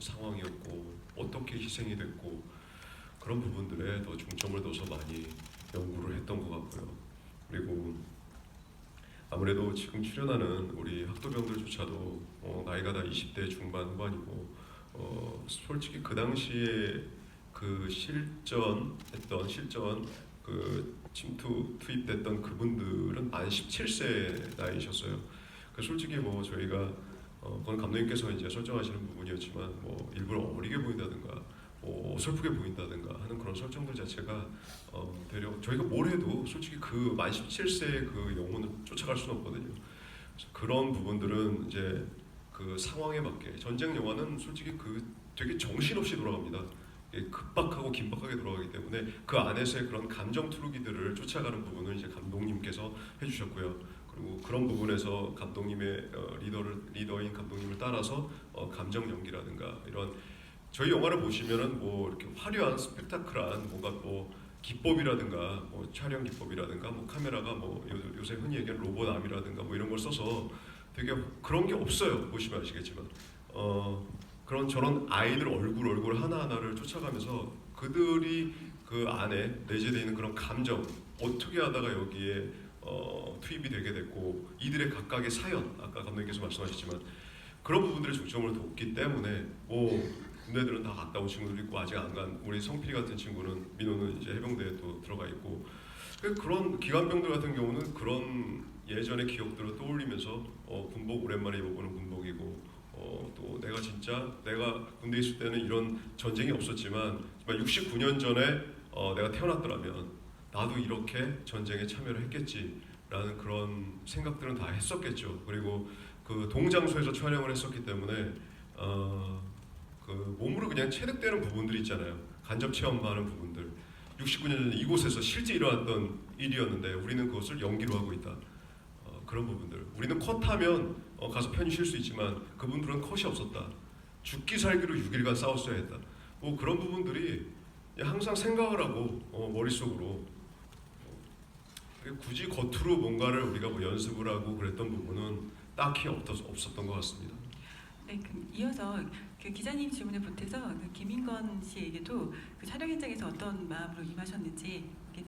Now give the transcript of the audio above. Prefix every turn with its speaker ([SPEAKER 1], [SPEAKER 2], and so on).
[SPEAKER 1] 상황이었고 어떻게 희생이 됐고 그런 부분들에 더 중점을 둬서 많이 연구를 했던 것 같고요. 그리고 아무래도 지금 출연하는 우리 학도병들조차도 어, 나이가 다 20대 중반 후반이고 어, 솔직히 그 당시에 그 실전했던 실전 그 침투 투입됐던 그분들은 만 17세 나이셨어요. 그 솔직히 뭐 저희가 어, 그건 감독님께서 이제 설정하시는 부분이었지만 뭐 일부러 어리게 보인다든가 뭐 어설프게 보인다든가 하는 그런 설정들 자체가 어, 되려 저희가 뭘 해도 솔직히 그 만 17세의 그 영혼을 쫓아갈 수는 없거든요. 그래서 그런 부분들은 이제 그 상황에 맞게 전쟁 영화는 솔직히 그 되게 정신없이 돌아갑니다. 이게 급박하고 긴박하게 돌아가기 때문에 그 안에서의 그런 감정 투르기들을 쫓아가는 부분을 이제 감독님께서 해주셨고요. 그리고 그런 부분에서 감독님의 어, 리더를 리더인 감독님을 따라서 어, 감정 연기라든가 이런 저희 영화를 보시면은 뭐 이렇게 화려한 스펙타클한 뭔가 뭐 기법이라든가 뭐 촬영 기법이라든가 뭐 카메라가 뭐 요, 요새 흔히 얘기하는 로봇 암이라든가 뭐 이런 걸 써서 되게 그런 게 없어요. 보시면 아시겠지만. 어 그런 저런 아이들 얼굴 얼굴 하나 하나를 쫓아가면서 그들이 그 안에 내재되어 있는 그런 감정 어떻게 하다가 여기에 어, 투입이 되게 됐고 이들의 각각의 사연 아까 감독님께서 말씀하셨지만 그런 부분들에 중점을 뒀기 때문에 뭐 군대들은 다 갔다 온 친구들 있고 아직 안 간 우리 성필이 같은 친구는 민호는 이제 해병대에 또 들어가 있고. 그 그런 기관병들 같은 경우는 그런 예전의 기억들을 떠올리면서 어, 군복 오랜만에 입어보는 군복이고 어, 또 내가 진짜 내가 군대 있을 때는 이런 전쟁이 없었지만 정말 69년 전에 어, 내가 태어났더라면 나도 이렇게 전쟁에 참여를 했겠지라는 그런 생각들은 다 했었겠죠. 그리고 그 동장소에서 촬영을 했었기 때문에 어, 그 몸으로 그냥 체득되는 부분들이 있잖아요. 간접 체험하는 부분들. 69년 전에 이곳에서 실제 일어났던 일이었는데 우리는 그것을 연기로 하고 있다. 어, 그런 부분들. 우리는 컷하면 어, 가서 편히 쉴 수 있지만 그분들은 컷이 없었다. 죽기 살기로 6일간 싸웠어야 했다. 뭐 그런 부분들이 항상 생각을 하고 어, 머릿속으로 어, 굳이 겉으로 뭔가를 우리가 뭐 연습을 하고 그랬던 부분은 딱히 없었, 없었던 것 같습니다.
[SPEAKER 2] 네, 그 이어서 그 기자님 질문에 보태서 그 김인건 씨에게도 그 촬영 현장에서 어떤 마음으로 임하셨는지